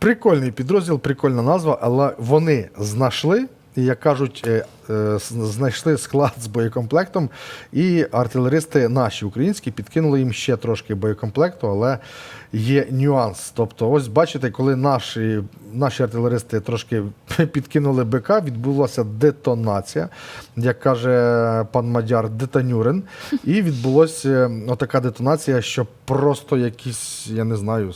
Прикольний підрозділ, прикольна назва, але вони знайшли, як кажуть, е, знайшли склад з боєкомплектом, і артилеристи наші українські підкинули їм ще трошки боєкомплекту, але є нюанс. Тобто, ось бачите, коли наші, наші артилеристи трошки підкинули БК, відбулася детонація, як каже пан Мадяр, детонюрин. І відбулася отака детонація, що просто якісь, я не знаю,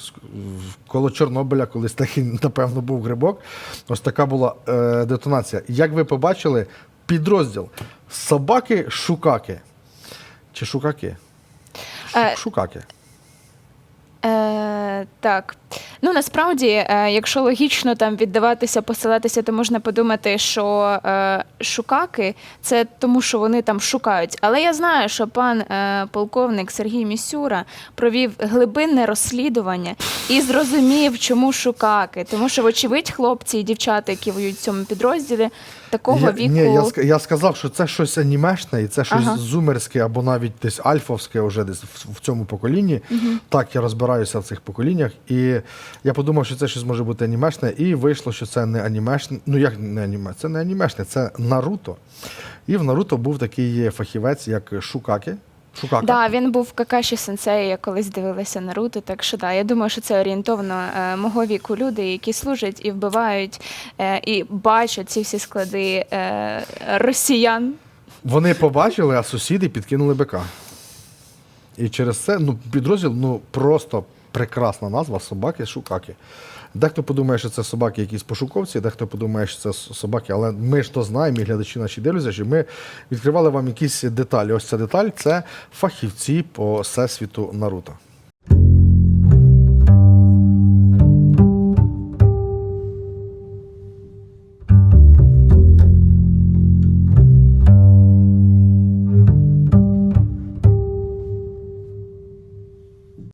коло Чорнобиля, колись такий, напевно, був грибок. Ось така була е, детонація. Як ви побачили, підрозділ собаки-шукаки. Чи шукаки? Е, Шукаки. Е, так. Ну насправді, е, якщо логічно там віддаватися, посилатися, то можна подумати, що е, шукаки це тому, що вони там шукають. Але я знаю, що пан е, полковник Сергій Місюра провів глибинне розслідування і зрозумів, чому шукаки. Тому що, вочевидь, хлопці і дівчата, які воюють в цьому підрозділі, такого я, віку. Ні, я, я сказав, що це щось анімешне, і це щось Ага. зумерське або навіть десь альфовське вже десь в, в цьому поколінні. Так, я розбираюся в цих поколіннях. І я подумав, що це щось може бути анімешне, і вийшло, що це не анімешне. Ну як не аніме? Це не анімешне, це Наруто. І в Наруто був такий фахівець, як Шукаки. Шукака. Да, він був Какаші сенсей, я колись дивилася Наруто, так що да, я думаю, що це орієнтовно е, мого віку люди, які служать і вбивають, е, і бачать ці всі склади е, росіян. Вони побачили, а сусіди підкинули БК. І через це ну, підрозділ ну, просто прекрасна назва собаки шукаки. Дехто подумає, що це собаки якісь пошуковці, дехто подумає, що це собаки, але ми ж то знаємо, і глядачі наші дивляться, що ми відкривали вам якісь деталі. Ось ця деталь це фахівці по всесвіту Наруто.